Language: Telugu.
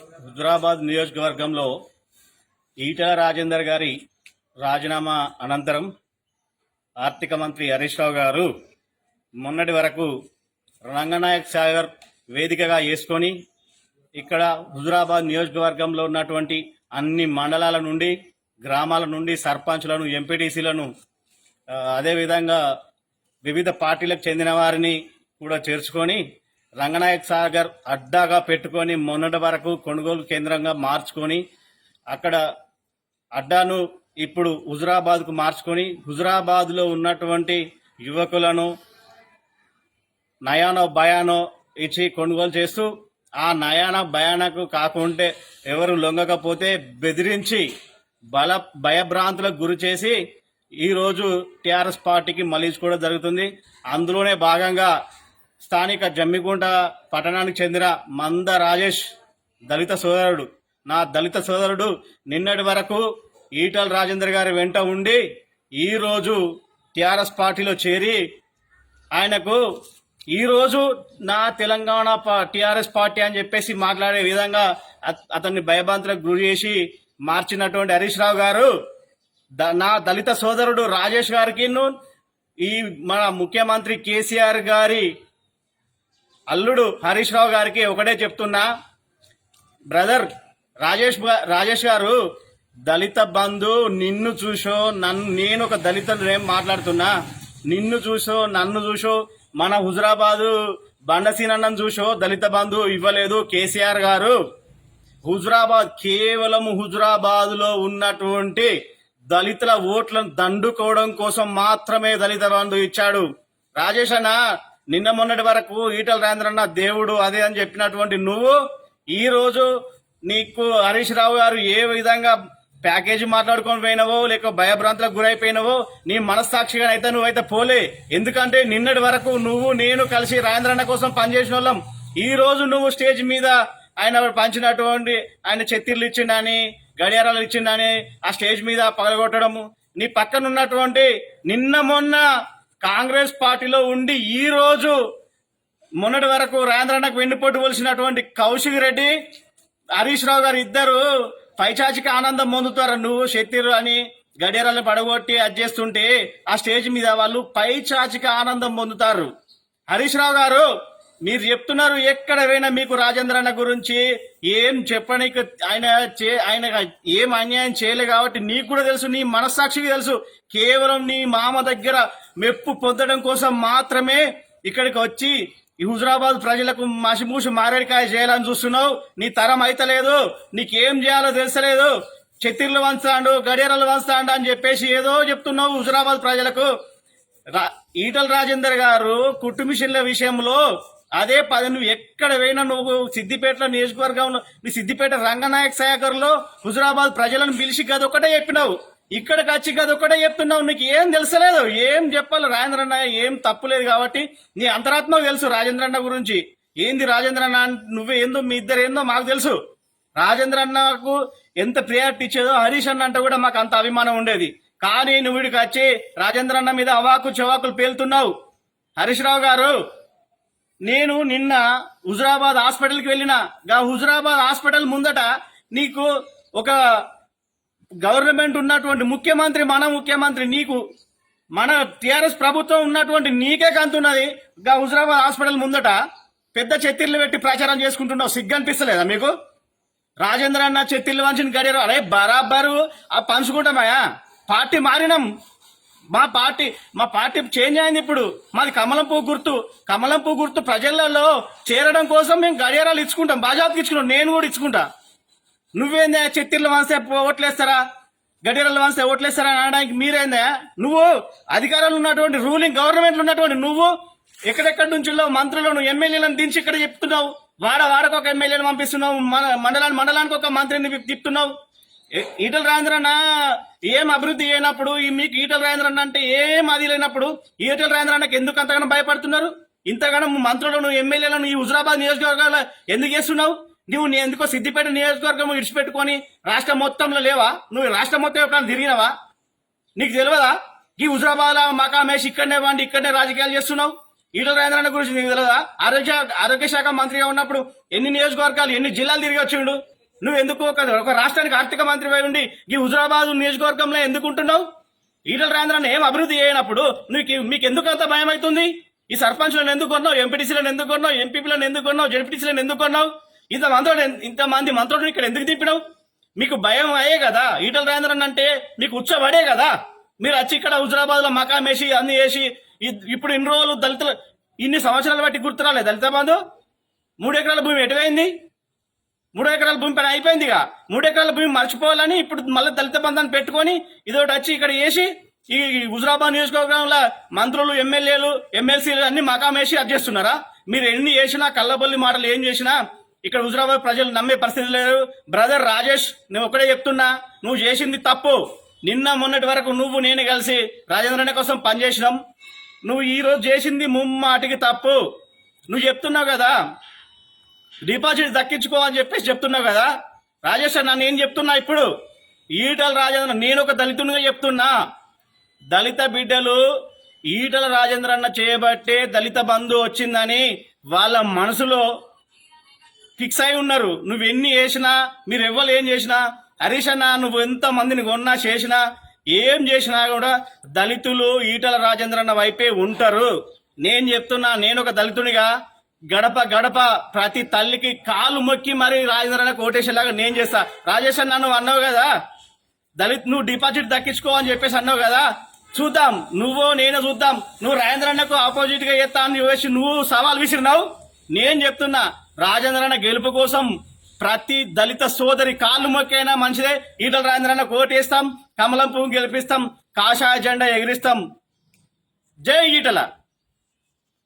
హుజురాబాద్ నియోజకవర్గంలో ఈటల రాజేందర్ గారి రాజీనామా అనంతరం ఆర్థిక మంత్రి హరీష్ రావు గారు మొన్నటి వరకు రంగనాయక్ సాగర్ వేదికగా వేసుకొని ఇక్కడ హుజురాబాద్ నియోజకవర్గంలో ఉన్నటువంటి అన్ని మండలాల నుండి గ్రామాల నుండి సర్పంచ్లను ఎంపీటీసీలను అదేవిధంగా వివిధ పార్టీలకు చెందిన వారిని కూడా చేర్చుకొని రంగనాయక్ సాగర్ అడ్డాగా పెట్టుకొని మొన్నటి వరకు కొనుగోలు కేంద్రంగా మార్చుకొని అక్కడ అడ్డాను ఇప్పుడు హుజురాబాద్కు మార్చుకొని హుజురాబాద్లో ఉన్నటువంటి యువకులను నయానో భయానో ఇచ్చి కొనుగోలు చేస్తూ ఆ నయాన భయానకు కాకుంటే ఎవరు లొంగకపోతే బెదిరించి బల భయభ్రాంతులకు గురి చేసి ఈరోజు టీఆర్ఎస్ పార్టీకి మళ్ళించుకోవడం జరుగుతుంది. అందులోనే భాగంగా స్థానిక జమ్మిగుంట పట్టణానికి చెందిన మంద రాజేష్ దళిత సోదరుడు. నా దళిత సోదరుడు నిన్నటి వరకు ఈటల రాజేందర్ గారి వెంట ఉండి ఈరోజు టీఆర్ఎస్ పార్టీలో చేరి ఆయనకు ఈరోజు నా తెలంగాణ టిఆర్ఎస్ పార్టీ అని చెప్పేసి మాట్లాడే విధంగా అతన్ని భయభ్రాంతులకు గురి చేసి మార్చినటువంటి హరీష్ రావు గారు నా దళిత సోదరుడు రాజేష్ గారికి ఈ మన ముఖ్యమంత్రి కేసీఆర్ గారి అల్లుడు హరీష్ రావు గారికి ఒకటే చెప్తున్నా. బ్రదర్ రాజేష్ రాజేష్ గారు దళిత బంధు నిన్ను చూసో నన్ను నేను ఒక దళితుడు ఏం మాట్లాడుతున్నా? నిన్ను చూసో నన్ను చూసో మన హుజురాబాదు బండసీనన్నను చూసో దళిత బంధు ఇవ్వలేదు కేసీఆర్ గారు. హుజురాబాద్ కేవలం హుజురాబాద్లో ఉన్నటువంటి దళితుల ఓట్లను దండుకోవడం కోసం మాత్రమే దళిత బంధు ఇచ్చాడు. రాజేష్ అన్న నిన్న మొన్నటి వరకు ఈటల రాజేంద్రన్న దేవుడు అదే అని చెప్పినటువంటి నువ్వు ఈ రోజు నీకు హరీష్ రావు గారు ఏ విధంగా ప్యాకేజీ మాట్లాడుకొని పోయినవో లేక భయభ్రాంతులకు గురైపోయినవో నీ మనస్సాక్షిగా అయితే నువ్వైతే పోలే. ఎందుకంటే నిన్నటి వరకు నువ్వు నేను కలిసి రాజేంద్రన్న కోసం పనిచేసిన వాళ్ళం. ఈ రోజు నువ్వు స్టేజ్ మీద ఆయన పంచినటువంటి ఆయన చెత్తిర్లు ఇచ్చిండని గడియారాలు ఇచ్చిండని ఆ స్టేజ్ మీద పగలగొట్టడము. నీ పక్కన ఉన్నటువంటి నిన్న మొన్న కాంగ్రెస్ పార్టీలో ఉండి ఈ రోజు మొన్నటి వరకు రాజేంద్రన్నకు వెన్నుపోటు పోల్సినటువంటి కౌశిక్ రెడ్డి హరీష్ రావు గారు ఇద్దరు పైచాచికి ఆనందం పొందుతారు? నువ్వు శక్తిరు అని గడియారాలను పడగొట్టి అది చేస్తుంటే ఆ స్టేజ్ మీద వాళ్ళు పైచాచికి ఆనందం పొందుతారు. హరీష్ రావు గారు మీరు చెప్తున్నారు ఎక్కడ పోయినా మీకు రాజేంద్ర అన్న గురించి ఏం చెప్పడానికి ఆయన చే- ఆయన ఏం అన్యాయం చేయలే కాబట్టి నీకు కూడా తెలుసు నీ మనస్సాక్షికి తెలుసు. కేవలం నీ మామ దగ్గర మెప్పు పొందడం కోసం మాత్రమే ఇక్కడికి వచ్చి హుజరాబాద్ ప్రజలకు మసిమూసి మారేడికాయ చేయాలని చూస్తున్నావు. నీ తరం అయితలేదు నీకేం చేయాలో తెలుసలేదు. చెత్తిర్లు వంచాండు గడియారాలు వంచాండు అని చెప్పేసి ఏదో చెప్తున్నావు హుజరాబాద్ ప్రజలకు. రా- ఈటల రాజేందర్ గారు కుట్టుమిషన్ల విషయంలో అదే పది నువ్వు ఎక్కడ పోయినా నువ్వు సిద్దిపేటలో నియోజకవర్గంలో నీ సిద్దిపేట రంగనాయక సాగర్ హుజరాబాద్ ప్రజలను పిలిచి గదొక్కటే చెప్పినావు. ఇక్కడికి వచ్చి గదొక్కటే చెప్తున్నావు. నీకు ఏం తెలుసలేదు? ఏం చెప్పాలి రాజేంద్ర అన్న? ఏం తప్పులేదు కాబట్టి నీ అంతరాత్మ తెలుసు రాజేంద్ర అన్న గురించి. ఏంది రాజేంద్ర అన్న? నువ్వు నువ్వే ఏందో మీ ఇద్దరు ఏందో మాకు తెలుసు. రాజేంద్ర అన్నకు ఎంత ప్రియారిటీ ఇచ్చేదో హరీష్ అన్న అంటే కూడా మాకు అంత అభిమానం ఉండేది. కానీ నువ్వు వీడికి వచ్చి రాజేంద్ర అన్న మీద అవాకు చెవాకులు పేలుతున్నావు. హరీష్ రావు గారు నేను నిన్న హుజురాబాద్ హాస్పిటల్కి వెళ్ళిన. గా హుజురాబాద్ హాస్పిటల్ ముందట నీకు ఒక గవర్నమెంట్ ఉన్నటువంటి ముఖ్యమంత్రి మన ముఖ్యమంత్రి నీకు మన టిఆర్ఎస్ ప్రభుత్వం ఉన్నటువంటి నీకే కంతున్నది. గా హుజురాబాద్ హాస్పిటల్ ముందట పెద్ద చెత్తిర్లు పెట్టి ప్రచారం చేసుకుంటున్నావు. సిగ్గు అనిపిస్తలేదా మీకు? రాజేంద్ర అన్న చెత్తిల్లు వంచిన గడియారు. అరే బరాబరు ఆ పంచుకుంటామయ్యా పార్టీ మారినాం. మా పార్టీ మా పార్టీ చేంజ్ అయింది ఇప్పుడు. మాది కమలం పువ్వు గుర్తు. కమలం పువ్వు గుర్తు ప్రజలలో చేరడం కోసం మేము గడియారాలు ఇచ్చుకుంటాం. బాజాబ్కి ఇచ్చుకుంటాం. నేను కూడా ఇచ్చుకుంటా. నువ్వేందా చెత్తిర్లు వంస్తే ఓట్లేస్తారా? గడియారాలు వంస్తే ఓట్లేస్తారా? అని అనడానికి మీరేందా నువ్వు అధికారంలో ఉన్నటువంటి రూలింగ్ గవర్నమెంట్ ఉన్నటువంటి నువ్వు ఎక్కడెక్కడి నుంచి మంత్రులను ఎమ్మెల్యేలను దించి ఇక్కడ చెప్తున్నావు. వాడ వాడకు ఒక ఎమ్మెల్యేని పంపిస్తున్నావు. మన మండలాన్ని మండలానికి ఒక మంత్రిని తిప్పుతున్నావు ఈటల రాజేంద్రన్న ఏం అభివృద్ధి అయినప్పుడు మీకు ఈటల రాజేంద్రన్న అంటే ఏం అది లేనప్పుడు ఈటల రాజేంద్రన్నకి ఎందుకు అంతగానో భయపడుతున్నారు? ఇంతగానో మంత్రులను ఎమ్మెల్యేలను ఈ హుజరాబాద్ నియోజకవర్గాల ఎందుకు చేస్తున్నావు? నువ్వు నేను ఎందుకో సిద్దిపేట నియోజకవర్గం ఇడిచిపెట్టుకొని రాష్ట్రం మొత్తంలో లేవా? నువ్వు రాష్ట్రం మొత్తం ఎప్పుడైనా తిరిగినావా? నీకు తెలియదా? ఈ హుజరాబాద్ మకామేష్ ఇక్కడనే వండి ఇక్కడనే రాజకీయాలు చేస్తున్నావు? ఈటల రాజేంద్రన్న గురించి నీకు తెలియదా? ఆరోగ్య ఆరోగ్య శాఖ మంత్రిగా ఉన్నప్పుడు ఎన్ని నియోజకవర్గాలు ఎన్ని జిల్లాలు తిరిగి వచ్చిండు? నువ్వు ఎందుకు ఒక ఒక రాష్ట్రానికి ఆర్థిక మంత్రి ఉండి ఈ హుజరాబాద్ నియోజకవర్గంలో ఎందుకు ఉంటున్నావు ఈటల రాజేంద్రన్న ఏం అభివృద్ధి చేయనప్పుడు నీకు మీకు ఎందుకు అంత భయం అవుతుంది ఈ సర్పంచ్లను ఎందుకు కొన్నావు? ఎంపీటీసీలను ఎందుకు కొన్నావు? ఎంపీపీలను ఎందుకు కొన్నావు? జడ్పీటీసీలను ఎందుకు కొన్నావు? ఇంత మంత్రుడు ఇంత మంది మంత్రులను ఇక్కడ ఎందుకు తిప్పినావు మీకు భయం అయ్యే కదా? ఈటల రాజేంద్రన్ అంటే మీకు ఉచ్చబడే కదా? మీరు వచ్చి ఇక్కడ హుజరాబాద్లో మకాం వేసి అన్ని వేసి ఇప్పుడు ఇన్ని రోజులు దళితులు ఇన్ని సంవత్సరాలు బట్టి గుర్తురాలే దళిత బంధు. మూడు ఎకరాల భూమి ఎటువైంది? మూడు ఎకరాల భూమి పైన అయిపోయింది ఇక. మూడు ఎకరాల భూమి మర్చిపోవాలని ఇప్పుడు మళ్ళీ దళిత బంధాన్ని పెట్టుకొని ఇదొకటి వచ్చి ఇక్కడ వేసి ఈ ఈ హుజరాబాద్ నియోజకవర్గంలో మంత్రులు ఎమ్మెల్యేలు ఎమ్మెల్సీలు అన్ని మకాం వేసి అది చేస్తున్నారా? మీరు ఎన్ని చేసినా కళ్ళబొల్లి మాటలు ఏం చేసినా ఇక్కడ హుజరాబాద్ ప్రజలు నమ్మే పరిస్థితి లేదు. బ్రదర్ రాజేష్ నేను ఒకటే చెప్తున్నా నువ్వు చేసింది తప్పు. నిన్న మొన్నటి వరకు నువ్వు నేను కలిసి రాజేంద్రనే కోసం పనిచేసినాం. నువ్వు ఈ రోజు చేసింది ముమ్మాటికి తప్పు. నువ్వు చెప్తున్నావు కదా డిపాజిట్ దక్కించుకో అని చెప్పేసి చెప్తున్నావు కదా. రాజేష్ అన్న నేను చెప్తున్నా ఇప్పుడు. ఈటల రాజేంద్ర నేను ఒక దళితునిగా చెప్తున్నా. దళిత బిడ్డలు ఈటల రాజేంద్ర అన్న చేయబట్టే దళిత బంధు వచ్చిందని వాళ్ళ మనసులో ఫిక్స్ అయి ఉన్నారు. నువ్వు ఎన్ని చేసినా మీరు ఎవ్వరు ఏం చేసినా హరీష్ అన్న నువ్వు ఎంత మందిని కొన్నా చేసినా ఏం చేసినా కూడా దళితులు ఈటల రాజేంద్రన్న వైపే ఉంటారు. నేను చెప్తున్నా నేను ఒక దళితునిగా గడప గడప ప్రతి తల్లికి కాలు మొక్కి మరి రాజేంద్రన్న కోటేసేలాగా నేను చేస్తా. రాజేష్ అన్న నువ్వు అన్నావు కదా? దళిత్ నువ్వు డిపాజిట్ దక్కించుకో అని చెప్పేసి అన్నావు కదా? చూద్దాం. నువ్వు నేను చూద్దాం. నువ్వు రాజేంద్రన్నకు ఆపోజిట్గా చేస్తా అని చెప్పేసి నువ్వు సవాల్ విసిరినావు? నేను చెప్తున్నా రాజేంద్రన్న గెలుపు కోసం ప్రతి దళిత సోదరి కాళ్ళు మొక్కైనా మంచిదే. ఈటల రాజేంద్రన్న కోటేస్తాం కమలం పువ్వు గెలిపిస్తాం కాషాయ జెండా ఎగిరిస్తాం. జై ఈటల!